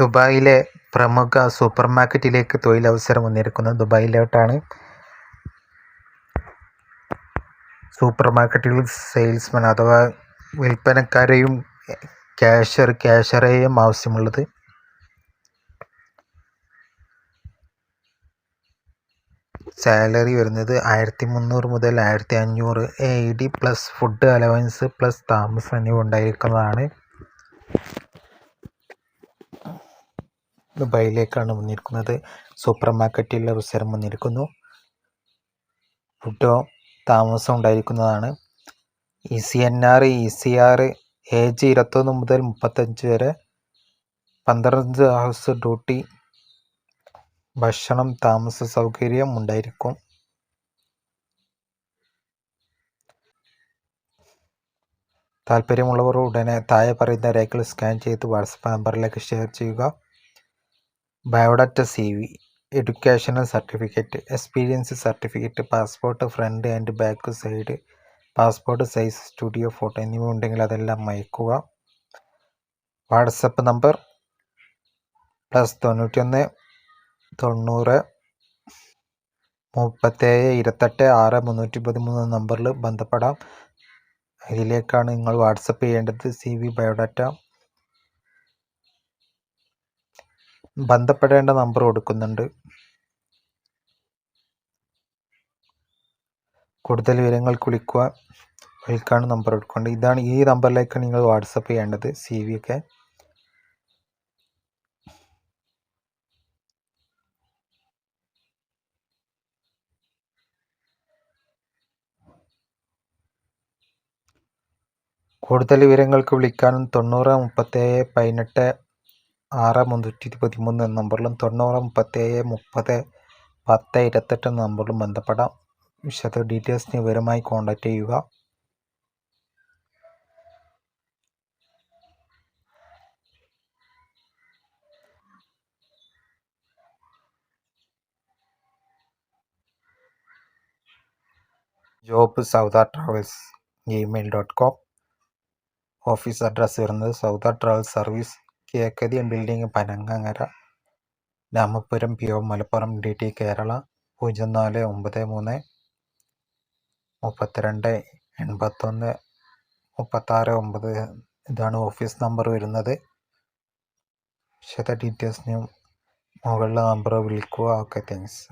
ദുബായിലെ പ്രമുഖ സൂപ്പർ മാർക്കറ്റിലേക്ക് തൊഴിലവസരം വന്നിരിക്കുന്നത് ദുബായിലോട്ടാണ്. സൂപ്പർ മാർക്കറ്റിൽ സെയിൽസ്മാൻ അഥവാ വിൽപ്പനക്കാരെയും ക്യാഷർ ക്യാഷറേയും ആവശ്യമുള്ളത്. സാലറി വരുന്നത് ആയിരത്തി മുന്നൂറ് മുതൽ ആയിരത്തി അഞ്ഞൂറ് A D plus food allowance plus താമസം എന്നിവ ഉണ്ടായിരിക്കുന്നതാണ്. ദുബായിലേക്കാണ് വന്നിരിക്കുന്നത്. സൂപ്പർ മാർക്കറ്റിൽ അവസരം വന്നിരിക്കുന്നു. ഫുഡോ താമസം ഉണ്ടായിരിക്കുന്നതാണ്. E C N R E C R age ഇരുപത്തൊന്ന് മുതൽ മുപ്പത്തഞ്ച് വരെ. പന്ത്രണ്ട് ഹൗസ് ഡ്യൂട്ടി ഭക്ഷണം താമസ സൗകര്യം ഉണ്ടായിരിക്കും. താല്പര്യമുള്ളവർ ഉടനെ താഴെ പറയുന്ന രേഖകൾ സ്കാൻ ചെയ്ത് വാട്സപ്പ് നമ്പറിലേക്ക് ഷെയർ ചെയ്യുക. Biodata C V educational certificate experience certificate passport front and back side passport size studio photo എന്നിവ ഉണ്ടെങ്കിൽ അതെല്ലാം അയക്കുക. വാട്സപ്പ് നമ്പർ പ്ലസ് തൊണ്ണൂറ്റൊന്ന് തൊണ്ണൂറ് മുപ്പത്തേഴ് ഇരുപത്തെട്ട് ആറ് മുന്നൂറ്റി പതിമൂന്ന് നമ്പറിൽ ബന്ധപ്പെടാം. ഇതിലേക്കാണ് നിങ്ങൾ വാട്സപ്പ് ചെയ്യേണ്ടത്. സി വി ബയോഡാറ്റ ബന്ധപ്പെടേണ്ട നമ്പർ കൊടുക്കുന്നുണ്ട്. കൂടുതൽ വിവരങ്ങൾക്ക് വിളിക്കുക വിൽക്കാണ് നമ്പർ കൊടുക്കേണ്ടത്. ഇതാണ് ഈ നമ്പറിലേക്ക് നിങ്ങൾ വാട്സപ്പ് ചെയ്യേണ്ടത് സി വി ഒക്കെ. കൂടുതൽ വിവരങ്ങൾക്ക് വിളിക്കാനും തൊണ്ണൂറ് മുപ്പത്തേഴ് പതിനെട്ട് ആറ് മുന്നൂറ്റി പതിമൂന്ന് എന്ന നമ്പറിലും തൊണ്ണൂറ് മുപ്പത്തേഴ് മുപ്പത് പത്ത് ഇരുപത്തെട്ട് എന്ന നമ്പറിലും ബന്ധപ്പെടാം. വിശദ ഡീറ്റെയിൽസിന് വിവരമായി കോൺടാക്റ്റ് ചെയ്യുക. Job Sauda travels Gmail dot com office address വരുന്നത് Sauda travel service Kizhakkathiyan building Panangangara Ramapuram P O Malappuram D T Kerala പൂജ്യം നാല് ഒമ്പത് മൂന്ന് മുപ്പത്തിരണ്ട് എൺപത്തൊന്ന് മുപ്പത്താറ് ഒമ്പത്. ഇതാണ് ഓഫീസ് നമ്പർ വരുന്നത്. വിശദ ഡീറ്റെയിൽസിനും മുകളിലെ നമ്പർ വിളിക്കുക. Okay thanks